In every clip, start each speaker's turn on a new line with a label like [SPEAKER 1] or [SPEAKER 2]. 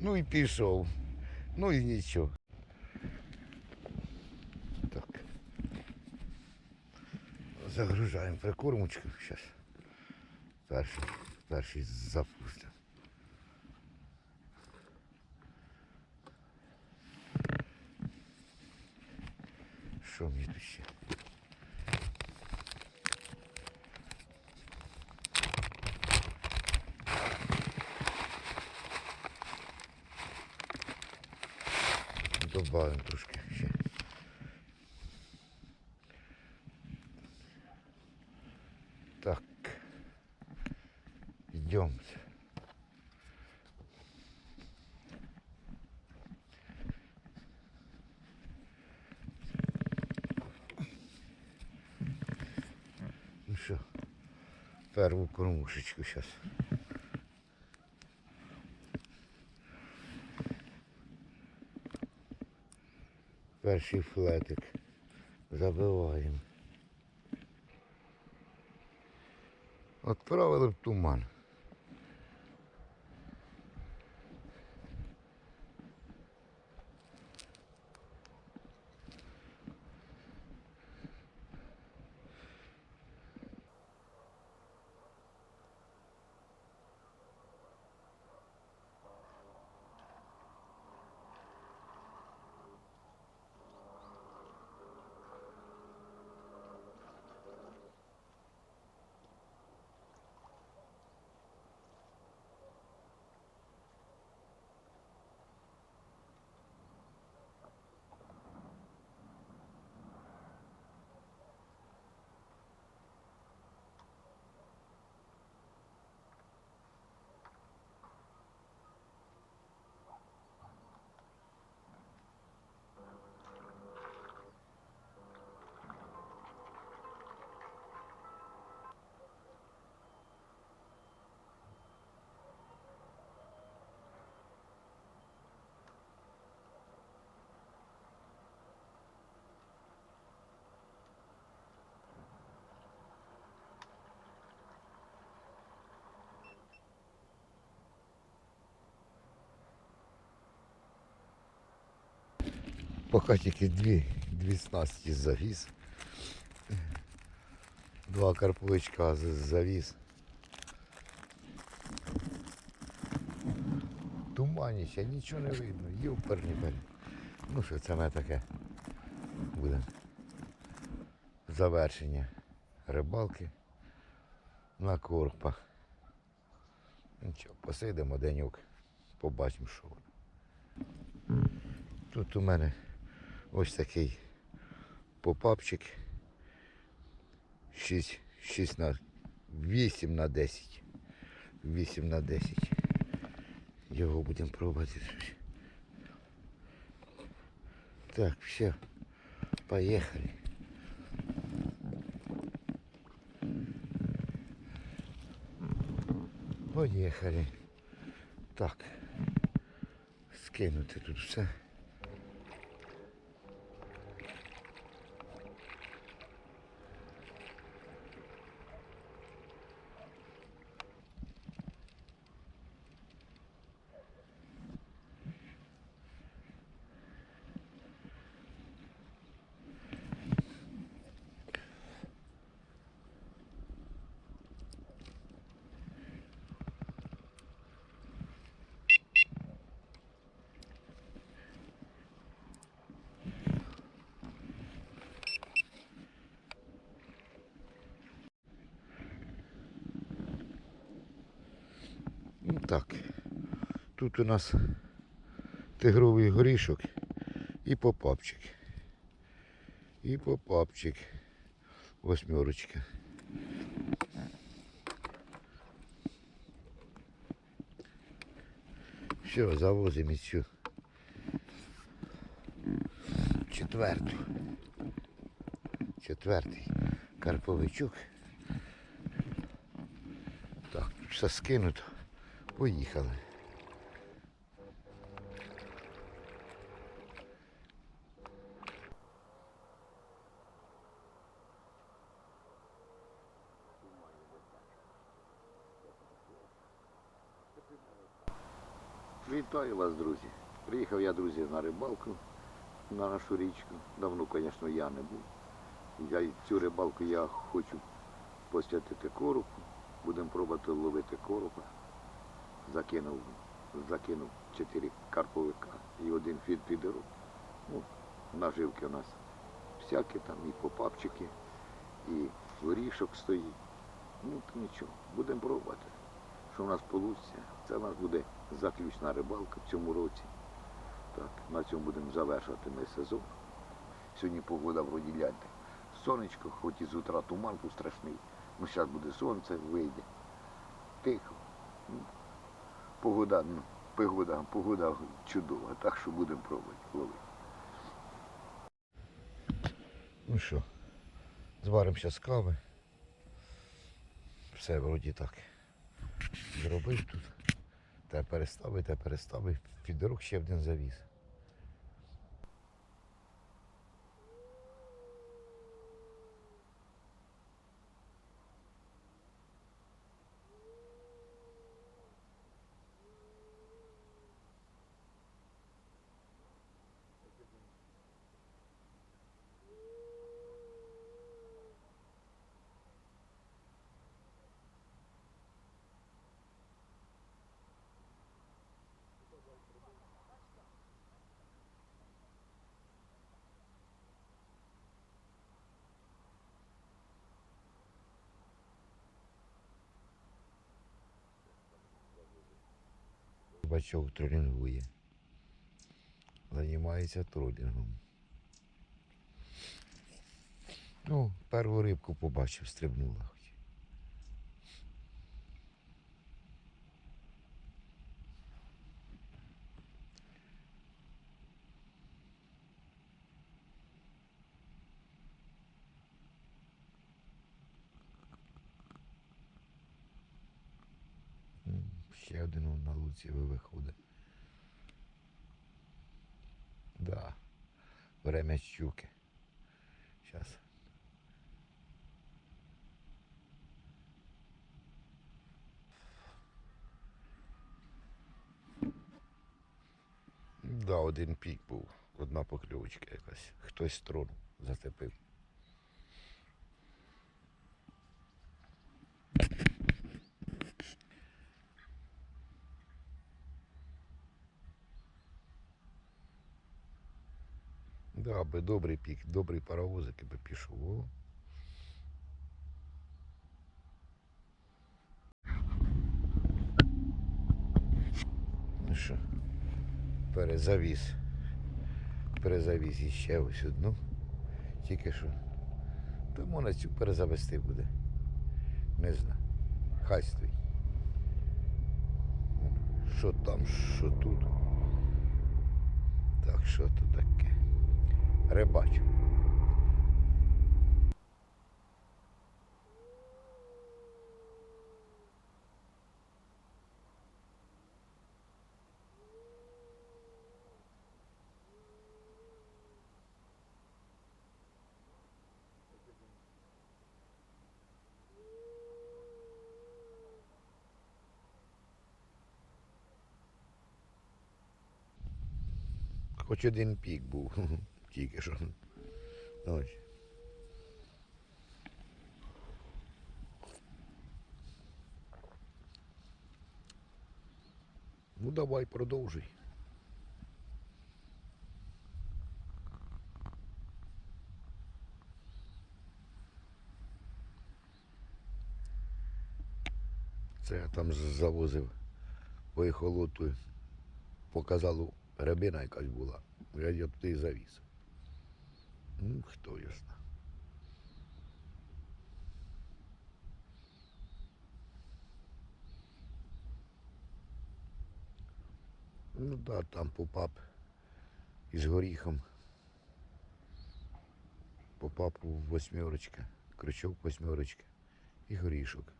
[SPEAKER 1] Ну і пішов. Ну і нічого. Так. Загружаємо прикормочку. Зараз. Перший, перший запустимо. Що мені тут ще? Добавимо трошки ще. Так. Йдемо. Ну що, перву кормушечку зараз. Перший флетик. Забиваємо. Отправили в туман. Поки тільки дві, дві снасті завіз. Два карповичка завіз. Туманіще, нічого не видно, юперні бері. Ну що це не таке буде. Завершення рибалки на корпах. Нічого, посидимо денюк, побачимо, що воно. Тут у мене ось такий попапчик. 6, 6 на 8 на 10. 8 на 10. Його будемо пробувати. Так, все. Поехали. Поїхали. Так. Скинути тут все. Так. Тут у нас тигровий горішок і попапчик. І попапчик. Восьмерочка. Все, завозимо цю четверту. Четвертий карповичок. Так, тут все скинуто. Поїхали. Вітаю вас, друзі. Приїхав я, друзі, на рибалку на нашу річку. Давно, звісно, я не був. Я цю рибалку я хочу посвятити коропу. Будемо пробувати ловити коропа. Закинув, закинув чотири карповика і один фід підеру. Ну, наживки у нас всякі там, і попапчики, і горішок стоїть. Ну, то нічого, будемо пробувати. Що в нас вийде? Це у нас буде заключна рибалка в цьому році. Так, на цьому будемо завершувати ми сезон. Сьогодні погода вроді гляньте. Сонечко, хоч і з утра туман був страшний. Ну, зараз буде сонце, вийде. Тихо. Погода, ну, погода, погода чудова, так що будемо пробувати ловити. Ну що, зваримося з кави. Все вроді так. Зробив тут. Та переставив, та переставив. Під дорог ще один завіз. Бачок тролінгує. Займається тролінгом. Ну, першу рибку побачив, стрибнула. хоч. М, Ще на виходить. Да. Время щуки. Сейчас. Да, один пік був, одна покльовочка якась. Хтось струн зацепив. Да, би добрий пік, добрий паровозик би пішов. О. Ну що, перезавіз. Перезавіз іще ось одну. Тільки що. Тому на цю перезавести буде. Не знаю. Хай стоїть. Що там, що тут. Так, що то таке? Рибачу. Хоч один пік був, тільки що. Ось. Ну давай, продовжуй. Це я там завозив по ехолоту, показало рябина якась була. Я туди завіз. Ну, хто знає. Ну да, там попап із горіхом. Попап восьмерочка, крючок восьмерочка і горішок.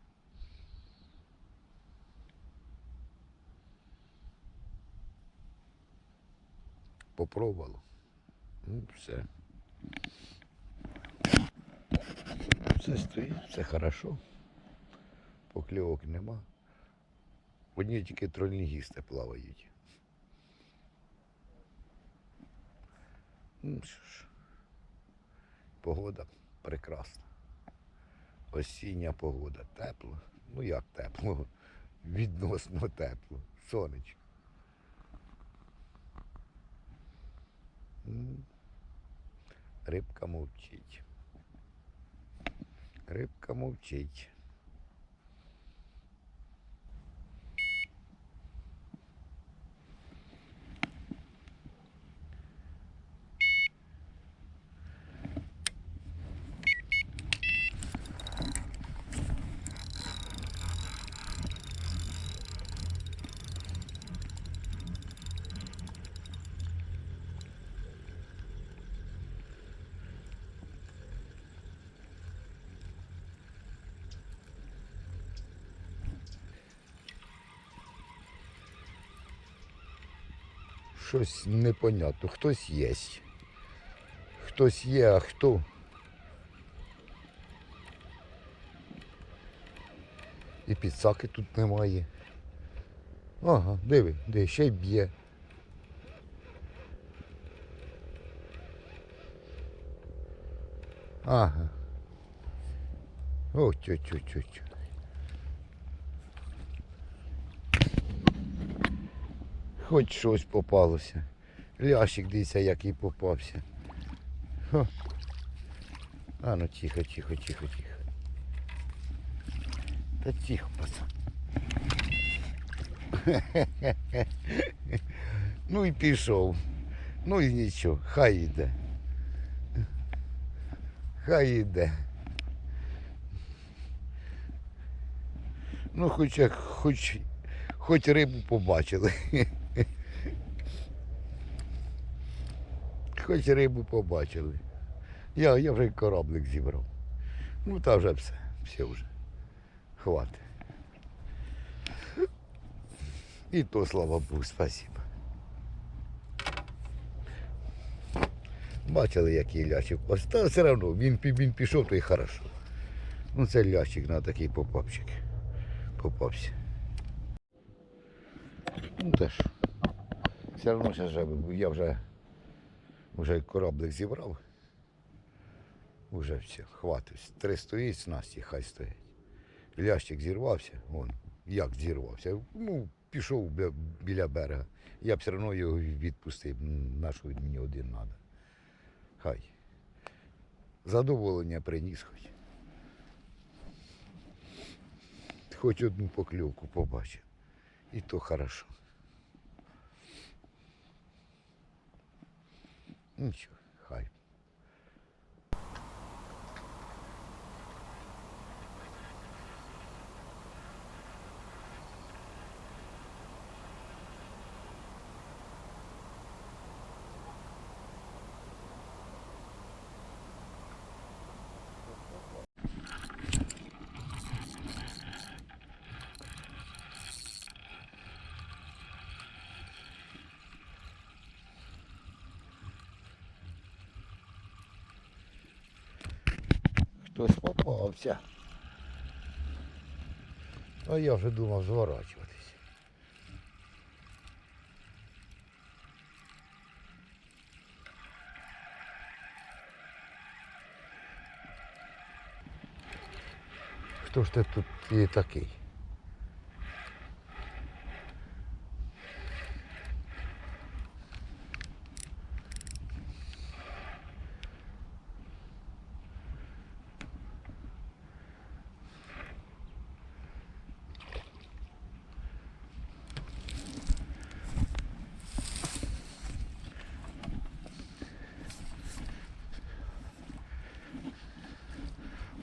[SPEAKER 1] Попробувало. Ну, все. Все стоїть, все хорошо. Покльовок нема. Одні тільки трольнігісти плавають. Ну що ж, погода прекрасна. Осіння погода, тепло. Ну як тепло, відносно тепло, сонечко. Рибка мовчить. Рибка мовчить. Щось непонятно. Хтось є. Хтось є, а хто? І підсаки тут немає. Ага, диви, диви, ще й б'є. Ага. О, тю Хоч щось попалося. Лящик дивися, який попався. Хо. А ну тихо, тихо, тихо, тихо. Та тихо, пацан. ну і пішов. Ну і нічого, хай йде. Хай йде. Ну, хоч як, хоч, хоч рибу побачили. Хоч рибу побачили. Я, я вже кораблик зібрав. Ну та вже все, все вже. Хватить. І то, слава Богу, спасибо. Бачили, який лящик. Та все одно, він, він пішов, то й хорошо. Ну це лящик на такий попапчик. Попався. Ну теж. Все одно зараз я вже, вже кораблик зібрав. Уже все, хватить. Три стоїть, снасті хай стоять. Лящик зірвався, вон, як зірвався. Ну, пішов біля берега. Я б все одно його відпустив, на що мені один треба. Хай. Задоволення приніс хоч. Хоч одну покльовку побачив. І то хорошо. Нічого, Хтось попався. А я вже думав зворачуватись. Хто ж ти тут є такий?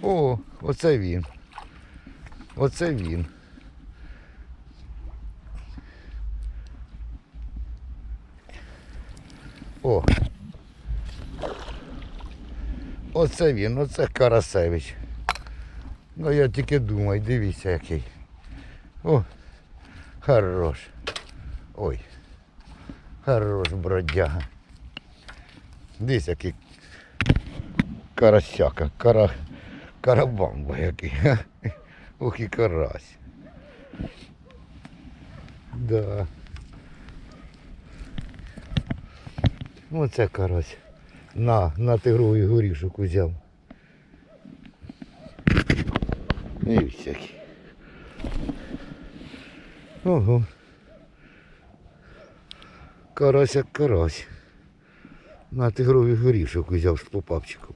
[SPEAKER 1] О, оце він. Оце він. О. Оце він, оце Карасевич. Ну я тільки думаю, дивіться який. О, хорош. Ой. Хорош бродяга. Дивись, який карасяка, кара, карабамба який. Ох і карась. Да. Оце карась. На, на тигровий горішок узяв. І всякі. Ого. Карась як карась. На тигровий горішок узяв з попапчиком.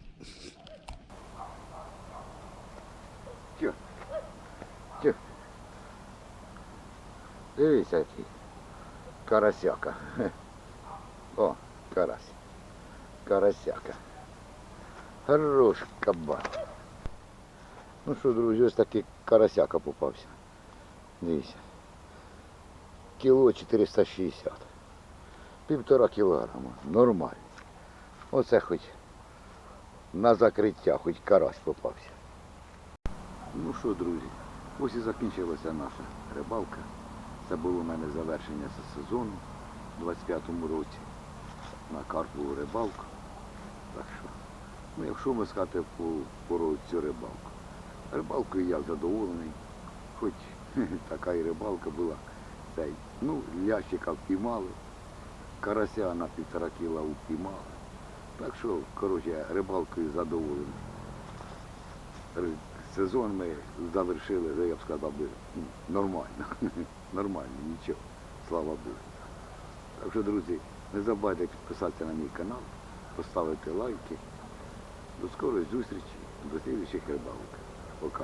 [SPEAKER 1] Дивіться який. Карасяка. Хе. О, карась. Карасяка. Хорош кабан. Ну що, друзі, ось такий карасяка попався. Дивіться. Кіло 460. Півтора кілограма. Нормально. Оце хоч на закриття, хоч карась попався. Ну що, друзі, ось і закінчилася наша рибалка. Це було у мене завершення сезону у 25-му році на карпову рибалку. Так що, ну якщо ми сказати по, про цю рибалку. Рибалкою я задоволений, хоч така і рибалка була. Цей, ну, лящика впіймали, карася на півтора кіла впіймали. Так що, коротше, рибалкою задоволений. Сезон ми завершили, я б сказав нормально. Нормально, нічого. Слава Богу. Так що, друзі, не забувайте підписатися на мій канал, поставити лайки. До скорої зустрічі, до слідчих рибалок. Пока.